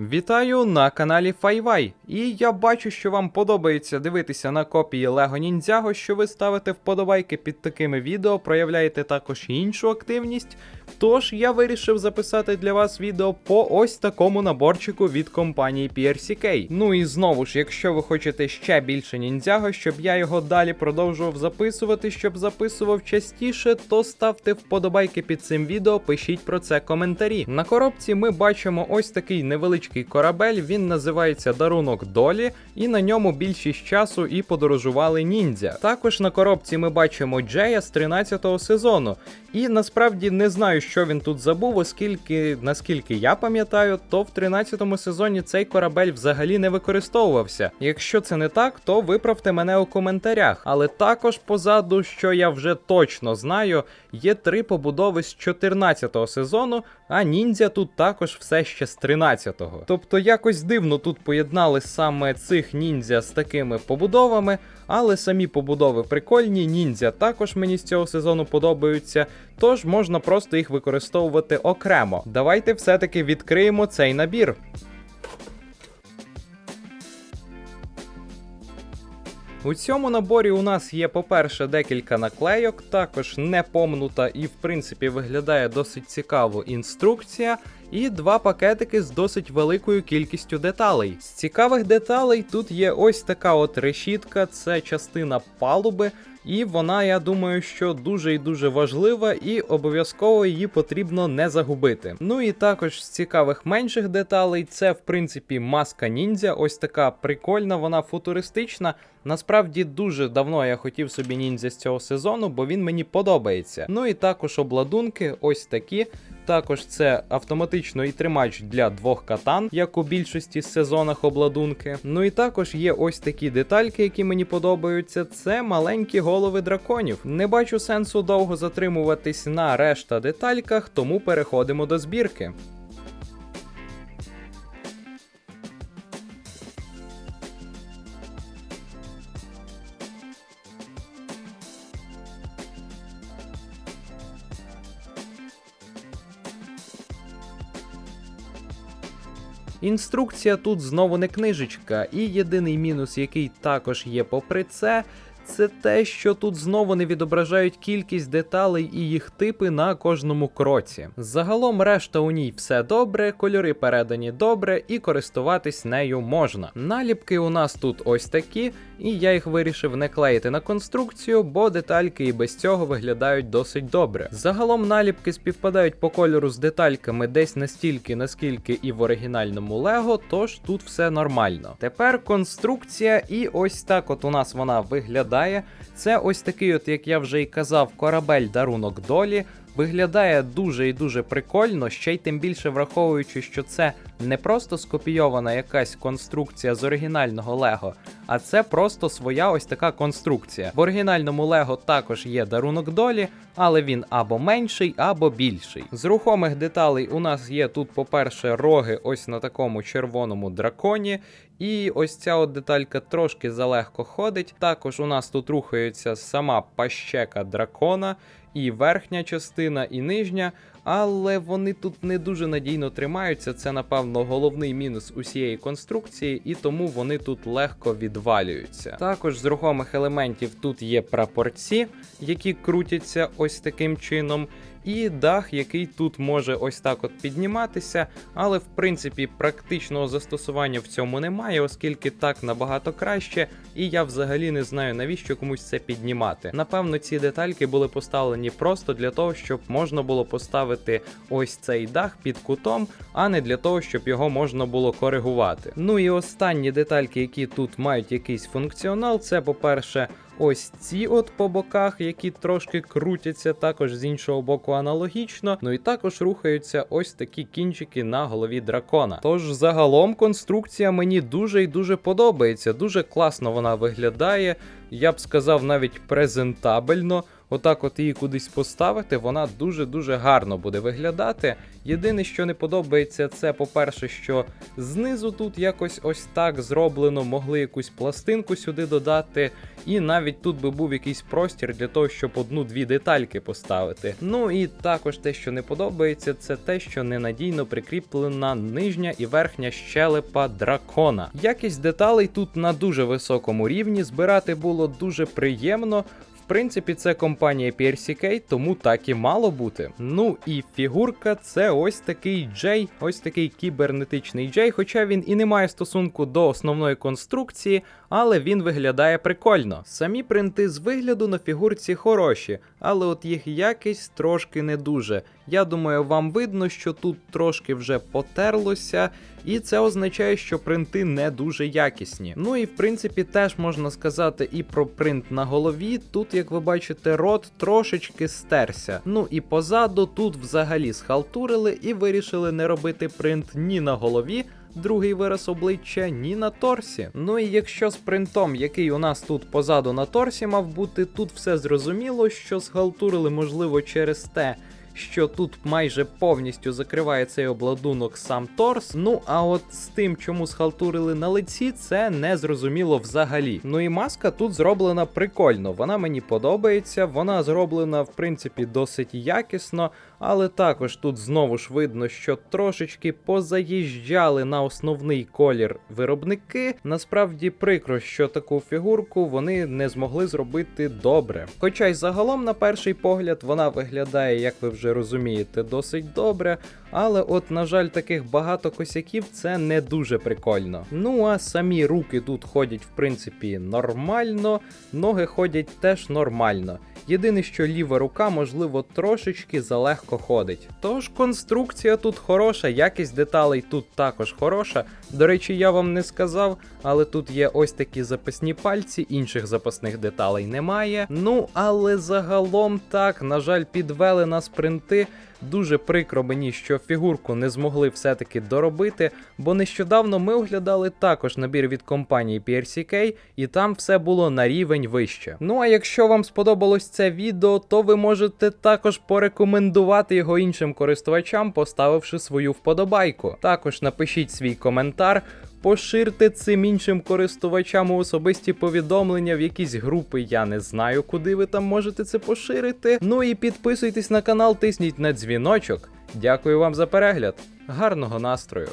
Вітаю на каналі Файвай. І я бачу, що вам подобається дивитися на копії Лего Ніндзяго, що ви ставите вподобайки під такими відео, проявляєте також іншу активність. Тож я вирішив записати для вас відео по ось такому наборчику від компанії PRCK. Ну і знову ж, якщо ви хочете ще більше ніндзяго, щоб я його далі продовжував записувати, щоб записував частіше, то ставте вподобайки під цим відео, пишіть про це коментарі. На коробці ми бачимо ось такий невеличкий корабель, він називається Дарунок Долі, і на ньому більшість часу і подорожували ніндзя. Також на коробці ми бачимо Джея з 13-го сезону. І насправді не знаю, що він тут забув, оскільки, наскільки я пам'ятаю, то в 13-му сезоні цей корабель взагалі не використовувався. Якщо це не так, то виправте мене у коментарях. Але також позаду, що я вже точно знаю, є три побудови з 14-го сезону, а ніндзя тут також все ще з 13-го. Тобто якось дивно тут поєднали саме цих ніндзя з такими побудовами, але самі побудови прикольні, ніндзя також мені з цього сезону подобаються, тож можна просто їх використовувати окремо. Давайте все-таки відкриємо цей набір. У цьому наборі у нас є, по-перше, декілька наклейок, також не помнута і, в принципі, виглядає досить цікаво інструкція, і два пакетики з досить великою кількістю деталей. З цікавих деталей тут є ось така от решітка, це частина палуби. І вона, я думаю, що дуже і дуже важлива, і обов'язково її потрібно не загубити. Ну і також з цікавих менших деталей, це в принципі маска ніндзя, ось така прикольна, вона футуристична. Насправді дуже давно я хотів собі ніндзя з цього сезону, бо він мені подобається. Ну і також обладунки, ось такі. Також це автоматично і тримач для двох катан, як у більшості сезонах обладунки. Ну і також є ось такі детальки, які мені подобаються. Це маленькі голови драконів. Не бачу сенсу довго затримуватись на решта детальках, тому переходимо до збірки. Інструкція тут знову не книжечка, і єдиний мінус, який також є попри це. Це те, що тут знову не відображають кількість деталей і їх типи на кожному кроці. Загалом решта у ній все добре, кольори передані добре і користуватись нею можна. Наліпки у нас тут ось такі, і я їх вирішив не клеїти на конструкцію, бо детальки і без цього виглядають досить добре. Загалом наліпки співпадають по кольору з детальками десь настільки, наскільки і в оригінальному Лего, тож тут все нормально. Тепер конструкція, і ось так от у нас вона виглядає. Це ось такий, от, як я вже і казав, корабель дарунок долі. Виглядає дуже і дуже прикольно, ще й тим більше враховуючи, що це не просто скопійована якась конструкція з оригінального Лего, а це просто своя ось така конструкція. В оригінальному Лего також є дарунок долі, але він або менший, або більший. З рухомих деталей у нас є тут, по-перше, роги ось на такому червоному драконі. І ось ця от деталька трошки залегко ходить. Також у нас тут рухається сама пащека дракона, і верхня частина, і нижня, але вони тут не дуже надійно тримаються. Це, напевно, головний мінус усієї конструкції, і тому вони тут легко відвалюються. Також з рухомих елементів тут є прапорці, які крутяться ось таким чином. І дах, який тут може ось так от підніматися, але в принципі практичного застосування в цьому немає, оскільки так набагато краще, і я взагалі не знаю навіщо комусь це піднімати. Напевно, ці детальки були поставлені просто для того, щоб можна було поставити ось цей дах під кутом, а не для того, щоб його можна було коригувати. Ну і останні детальки, які тут мають якийсь функціонал, це, по-перше, Ось ці от по боках, які трошки крутяться, також з іншого боку аналогічно. Ну і також рухаються ось такі кінчики на голові дракона. Тож загалом конструкція мені дуже і дуже подобається. Дуже класно вона виглядає. Я б сказав навіть презентабельно. Отак от її кудись поставити, вона дуже-дуже гарно буде виглядати. Єдине, що не подобається, це, по-перше, що знизу тут якось ось так зроблено, могли якусь пластинку сюди додати, і навіть тут би був якийсь простір для того, щоб одну-дві детальки поставити. Ну і також те, що не подобається, це те, що ненадійно прикріплена нижня і верхня щелепа дракона. Якість деталей тут на дуже високому рівні. Збирати було дуже приємно. Принципі, це компанія PRCK, тому так і мало бути. Ну і фігурка це ось такий Джей, ось такий кібернетичний Джей, хоча він і не має стосунку до основної конструкції, але він виглядає прикольно. Самі принти з вигляду на фігурці хороші, але от їх якість трошки не дуже. Я думаю, вам видно, що тут трошки вже потерлося, і це означає, що принти не дуже якісні. Ну і в принципі теж можна сказати і про принт на голові. Тут, як ви бачите, рот трошечки стерся. Ну і позаду тут взагалі схалтурили і вирішили не робити принт ні на голові. Другий вираз обличчя ні на торсі. Ну і якщо з принтом, який у нас тут позаду на торсі мав бути, тут все зрозуміло, що схалтурили, можливо, через те, що тут майже повністю закриває цей обладунок сам торс. Ну а от з тим, чому схалтурили на лиці, це не зрозуміло взагалі. Ну і маска тут зроблена прикольно. Вона мені подобається, вона зроблена в принципі досить якісно, але також тут знову ж видно, що трошечки позаїжджали на основний колір виробники. Насправді прикро, що таку фігурку вони не змогли зробити добре. Хоча й загалом, на перший погляд, вона виглядає, як ви вже розумієте, досить добре. Але от, на жаль, таких багато косяків це не дуже прикольно. Ну а самі руки тут ходять, в принципі, нормально, ноги ходять теж нормально. Єдине, що ліва рука, можливо, трошечки залегко ходить. Тож конструкція тут хороша, якість деталей тут також хороша. До речі, я вам не сказав, але тут є ось такі запасні пальці, інших запасних деталей немає. Ну, але загалом так, на жаль, підвели нас принти. Дуже прикро мені, що фігурку не змогли все-таки доробити, бо нещодавно ми оглядали також набір від компанії PRCK, і там все було на рівень вище. Ну а якщо вам сподобалось це відео, то ви можете також порекомендувати його іншим користувачам, поставивши свою вподобайку. Також напишіть свій коментар. Поширте цим іншим користувачам у особисті повідомлення в якісь групи. Я не знаю, куди ви там можете це поширити. Ну і підписуйтесь на канал, тисніть на дзвіночок. Дякую вам за перегляд. Гарного настрою!